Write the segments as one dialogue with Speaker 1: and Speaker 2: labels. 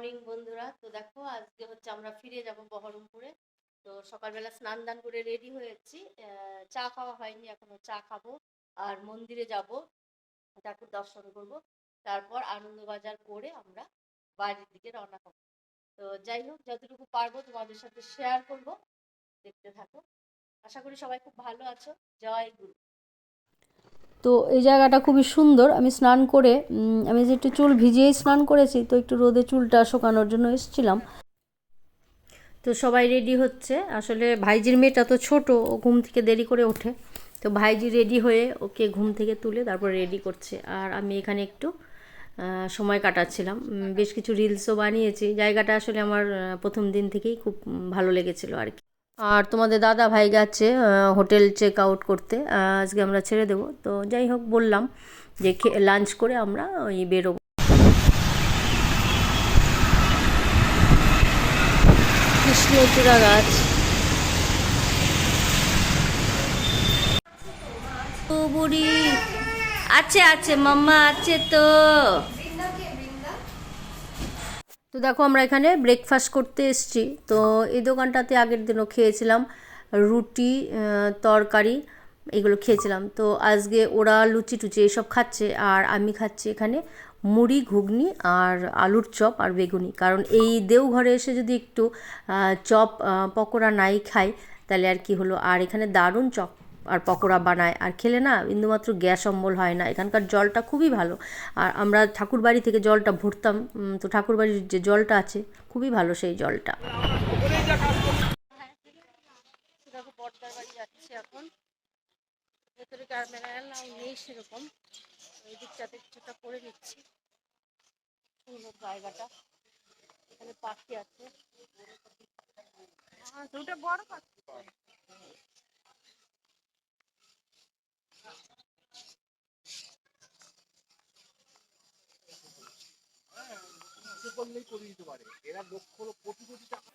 Speaker 1: Morning বন্ধুরা। তো দেখো, আজকে হচ্ছে আমরা ফিরে যাব বহরমপুরে। তো সকালবেলা স্নান দান করে রেডি হয়েছি চা খাওয়া হয়নি, এখনও চা খাব আর মন্দিরে যাব। ঠাকুর দর্শন করব। তারপর আনন্দবাজার করে আমরা বাড়ির দিকে রওনা হব। তো যাই হোক, যতটুকু পারব তোমাদের সাথে শেয়ার করব। দেখতে থাকো। আশা করি সবাই খুব ভালো আছো। জয় গুরু।
Speaker 2: তো এই জায়গাটা খুবই সুন্দর। আমি স্নান করে আমি যে একটু চুল ভিজিয়েই স্নান করেছি, তো একটু রোদে চুলটা শুকানোর জন্য এসেছিলাম। তো সবাই রেডি হচ্ছে। আসলে ভাইজির মেয়েটা তো ছোট, ও ঘুম থেকে দেরি করে ওঠে। তো ভাইজি রেডি হয়ে ওকে ঘুম থেকে তুলে তারপর রেডি করছে। আর আমি এখানে একটু সময় কাটাচ্ছিলাম। বেশ কিছু রিলসও বানিয়েছি। জায়গাটা আসলে আমার প্রথম দিন থেকেই খুব ভালো লেগেছিলো আর কি। আর তোমাদের দাদা ভাই গেছে হোটেল চেক আউট করতে আজকে আমরা ছেড়ে দেবো। তো যাই হোক, বললাম যে লাঞ্চ করে আমরা ওই বেরোবো। কৃষ্ণচূড়া গাছ। আছে আছে, মাম্মা, আছে তো। তো দেখো আমরা এখানে ব্রেকফাস্ট করতে এসেছি। তো এই দোকানটাতে আগের দিনও খেয়েছিলাম রুটি তরকারি, এগুলো খেয়েছিলাম। তো আজকে ওরা লুচি টুচি এসব খাচ্ছে আর আমি খাচ্ছি এখানে মুড়ি, ঘুগনি আর আলুর চপ আর বেগুনি। কারণ এই দেওঘরে এসে যদি একটু চপ পকোড়া নাই খাই, তাহলে আর কি হলো? আর এখানে দারুণ চপ। আর পকোড়া বানায়। আর খেলে না বিন্দুমাত্র গ্যাস অম্বল হয় না। এখানকার জলটা খুবই ভালো। আর আমরা ঠাকুর বাড়ি থেকে জলটা ভরতাম। তো ঠাকুর বাড়ির যে জলটা আছে, খুবই ভালো সেই জলটা।
Speaker 1: পাখি আছে দুটো বড় পাখি
Speaker 3: করলেই করে দিতে পারে। এরা লক্ষ কোটি কোটি টাকা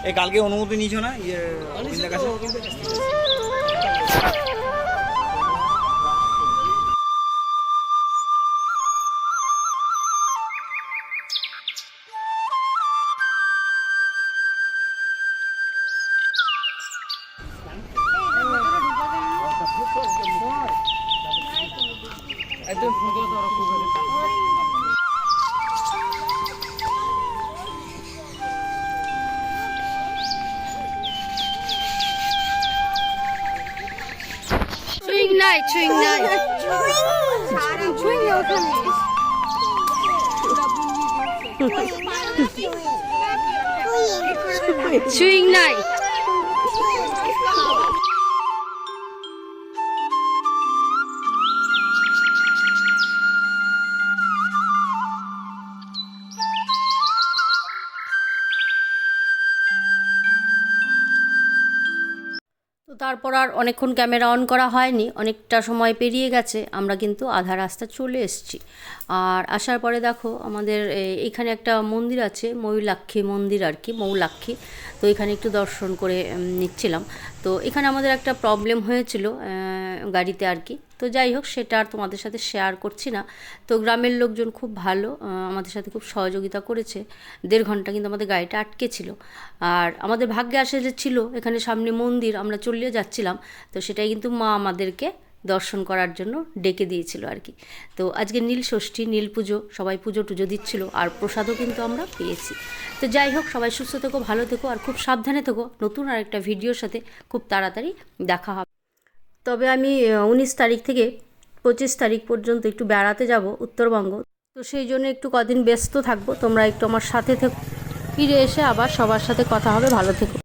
Speaker 4: এই কালকে অনুমতি নিয়েছো না? ইয়ে কাছে? একদম ধরো খুব
Speaker 1: চুইং নাই চুইং নাই চুইং নাই
Speaker 2: তো তারপর আর অনেকক্ষণ ক্যামেরা অন করা হয়নি, অনেকটা সময় পেরিয়ে গেছে, আমরা কিন্তু আধা রাস্তা চলে এসেছি। আর আসার পরে দেখো আমাদের এখানে একটা মন্দির আছে ময়ূলাক্ষী মন্দির আর কি মৌলাক্ষী তো এখানে একটু দর্শন করে নিচ্ছিলাম। তো এখানে আমাদের একটা প্রবলেম হয়েছিল গাড়িতে আর কি। তো যাই হোক, সেটা আর তোমাদের সাথে শেয়ার করছি না। তো গ্রামের লোকজন খুব ভালো আমাদের সাথে খুব সহযোগিতা করেছে। দেড় ঘণ্টা কিন্তু আমাদের গাড়িটা আটকে ছিল। আর আমাদের ভাগ্যে আসে যে ছিল, এখানে সামনে মন্দির, আমরা চলিয়ে যাচ্ছিলাম। তো সেটাই কিন্তু মা আমাদেরকে দর্শন করার জন্য ডেকে দিয়েছিল আর কি। তো আজকে নীল ষষ্ঠী, নীল পুজো, সবাই পুজো টুজো দিচ্ছিল আর প্রসাদও কিন্তু আমরা পেয়েছি। তো যাই হোক, সবাই সুস্থ থেকো, ভালো থেকো আর খুব সাবধানে থেকো। নতুন আর একটা ভিডিওর সাথে খুব তাড়াতাড়ি দেখা হবে। তবে আমি উনিশ তারিখ থেকে পঁচিশ তারিখ পর্যন্ত একটু বেড়াতে যাব উত্তরবঙ্গ। তো সেই জন্য একটু কদিন ব্যস্ত থাকব। তোমরা একটু আমার সাথে থেকো। ফিরে এসে আবার সবার সাথে কথা হবে। ভালো থেকো।